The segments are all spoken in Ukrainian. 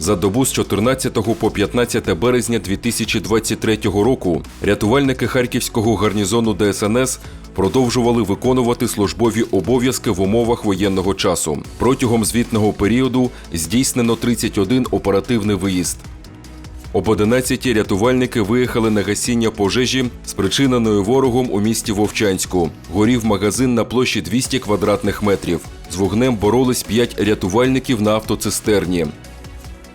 За добу з 14 по 15 березня 2023 року рятувальники харківського гарнізону ДСНС продовжували виконувати службові обов'язки в умовах воєнного часу. Протягом звітного періоду здійснено 31 оперативний виїзд. Об 11 рятувальники виїхали на гасіння пожежі, спричиненої ворогом у місті Вовчанську. Горів магазин на площі 200 квадратних метрів. З вогнем боролись 5 рятувальників на автоцистерні.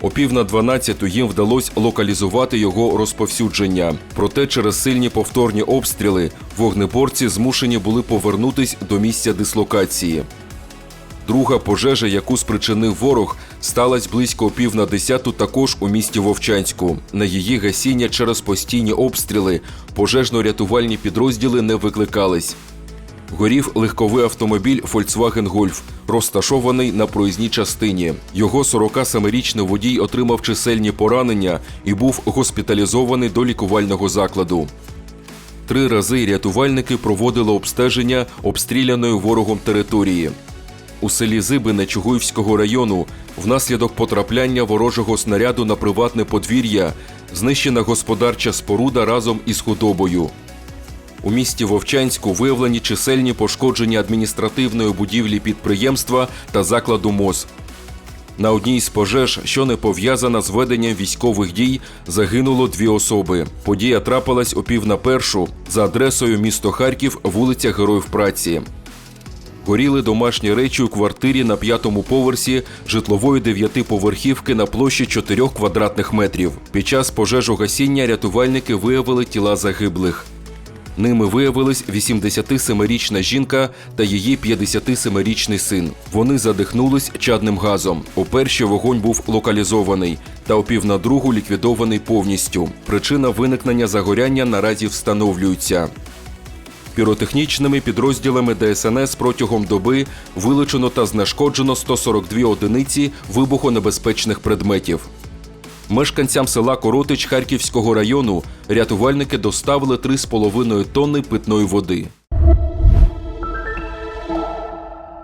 О пів на 12 їм вдалося локалізувати його розповсюдження. Проте через сильні повторні обстріли вогнеборці змушені були повернутись до місця дислокації. Друга пожежа, яку спричинив ворог, сталася близько пів на десяту також у місті Вовчанську. На її гасіння через постійні обстріли пожежно-рятувальні підрозділи не викликались. Горів легковий автомобіль Volkswagen Golf, розташований на проїзній частині. Його 47-річний водій отримав чисельні поранення і був госпіталізований до лікувального закладу. Три рази рятувальники проводили обстеження обстріляної ворогом території. У селі Зибине Чугуївського району внаслідок потрапляння ворожого снаряду на приватне подвір'я знищена господарча споруда разом із худобою. У місті Вовчанську виявлені чисельні пошкодження адміністративної будівлі підприємства та закладу МОЗ. На одній з пожеж, що не пов'язана з веденням військових дій, загинуло дві особи. Подія трапилась о пів на першу за адресою місто Харків, вулиця Героїв Праці. Горіли домашні речі у квартирі на п'ятому поверсі житлової дев'ятиповерхівки на площі 4 квадратних метрів. Під час пожежогасіння рятувальники виявили тіла загиблих. Ними виявились 87-річна жінка та її 57-річний син. Вони задихнулись чадним газом. У перші вогонь був локалізований, та о пів на другу ліквідований повністю. Причина виникнення загоряння наразі встановлюється. Піротехнічними підрозділами ДСНС протягом доби вилучено та знешкоджено 142 одиниці вибухонебезпечних предметів. Мешканцям села Коротич Харківського району рятувальники доставили 3,5 тонни питної води.